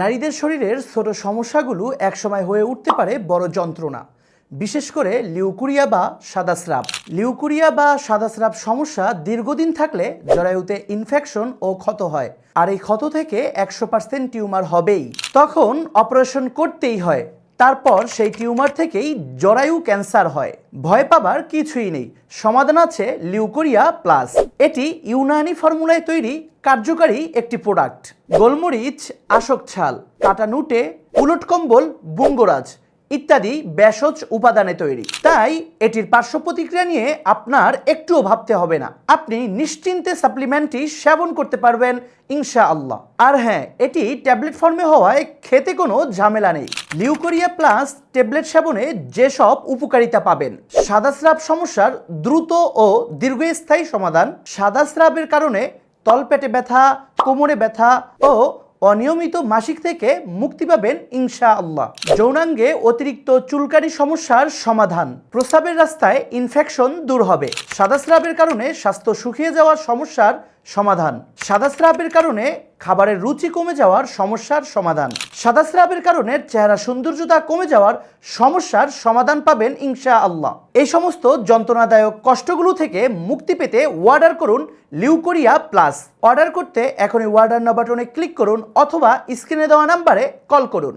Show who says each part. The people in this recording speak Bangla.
Speaker 1: নারীদের শরীরের ছোট সমস্যাগুলো একসময় হয়ে উঠতে পারে বড় যন্ত্রণা। বিশেষ করে লিউকুরিয়া বা সাদা স্রাব লিউকুরিয়া বা সাদা স্রাব সমস্যা দীর্ঘদিন থাকলে জরায়ুতে ইনফেকশন ও ক্ষত হয়। আর এই ক্ষত থেকে একশো পার্সেন্ট টিউমার হবেই। তখন অপারেশন করতেই হয়। তারপর সেই টিউমার থেকেই জরায়ু ক্যান্সার হয়। ভয় পাবার কিছুই নেই। সমাধান আছে লিউকোরিয়া প্লাস। এটি ইউনানি ফর্মুলায় তৈরি কার্যকারী একটি প্রোডাক্ট। গোলমরিচ আশক ছাল, কাটা নুটে, উলট কম্বল বুঙ্গরাজ ইত্যাদি ভেষজ উপাদানে তৈরি। তাই এটির পার্শ্ব প্রতিক্রিয়া নিয়ে আপনার একটুও ভাবতে হবে না। আপনি নিশ্চিন্তে সাপ্লিমেন্টটি সেবন করতে পারবেন ইনশা আল্লাহ আর হ্যাঁ এটি ট্যাবলেট ফর্মে হওয়ায় খেতে কোনো ঝামেলা নেই। লিউকোরিয়া প্লাস ট্যাবলেট সেবনে যেসব উপকারিতা পাবেন, সাদা স্রাব সমস্যার দ্রুত ও দীর্ঘস্থায়ী সমাধান, সাদা স্রাবের কারণে তলপেটে ব্যথা, কোমরে ব্যথা ও অনিয়মিত মাসিক থেকে মুক্তি পাবেন ইনশা আল্লাহ যৌনাঙ্গে অতিরিক্ত চুলকানি সমস্যার সমাধান। প্রস্রাবের রাস্তায় ইনফেকশন দূর হবে। সাদা স্রাবের কারণে স্বাস্থ্য শুকিয়ে যাওয়ার সমস্যার সমাধান। সাদাস্রাবের কারণে খাবারের রুচি কমে যাওয়ার সমস্যার সমাধান। সাদাস্রাবের কারণে চেহারা সৌন্দর্যতা কমে যাওয়ার সমস্যার সমাধান পাবেন ইনশা আল্লাহ এই সমস্ত যন্ত্রণাদায়ক কষ্টগুলো থেকে মুক্তি পেতে অর্ডার করুন লিউকোরিয়া প্লাস। অর্ডার করতে এখনই অর্ডার না ক্লিক করুন অথবা স্ক্রিনে দেওয়া নাম্বারে কল করুন।